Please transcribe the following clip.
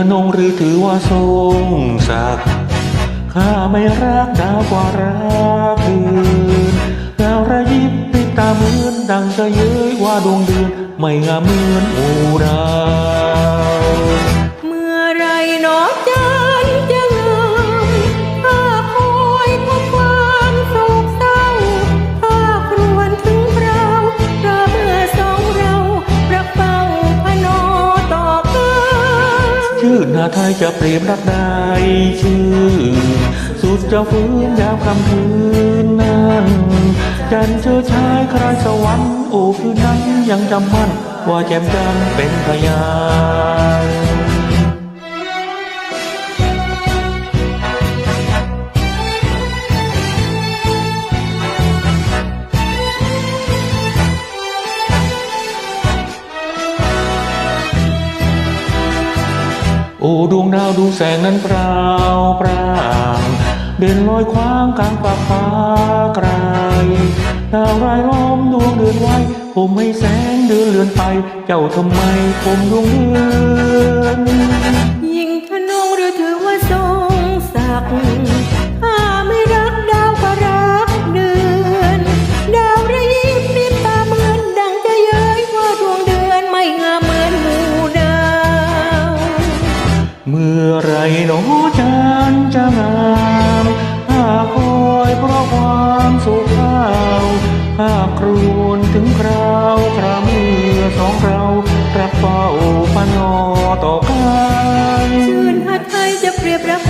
อนงหรือถือว่าทรงศักดิ์ข้าไม่รักดาวกว่ารักคืนดาวระยิบติดตาเหมือนดังจะเย้ยว่าดวงเดือนไม่งามเหมือนหมู่ดา ชื่อนาไทยจะเปรียบรักได้ชื่อ สุดจะฟื้นยามคำคืนนั้นจันเจอชายครายสวรรค์โอ้คือนั้นยังจำมั่นว่าแจ่มจันเป็นพยาน โอ้ดวงดาวดูแสงนั้นเปล่าเปล่างเด่นลอยคว้างกลางป่าฟ้าไกลดาวรายล้อมดวงเดือนไว้ ผมให้แสงเดือนเลือนไป เจ้าทำไมผมดวงเดือน มื่อไรหนอจันจะงามข้าคอยเพราะความสุขข้าวข้าครวนถึงคราวคราเมื่อสองเรารักเฝ้าปนอต่อกันชื่นหัดไทยจะเปรียบรัก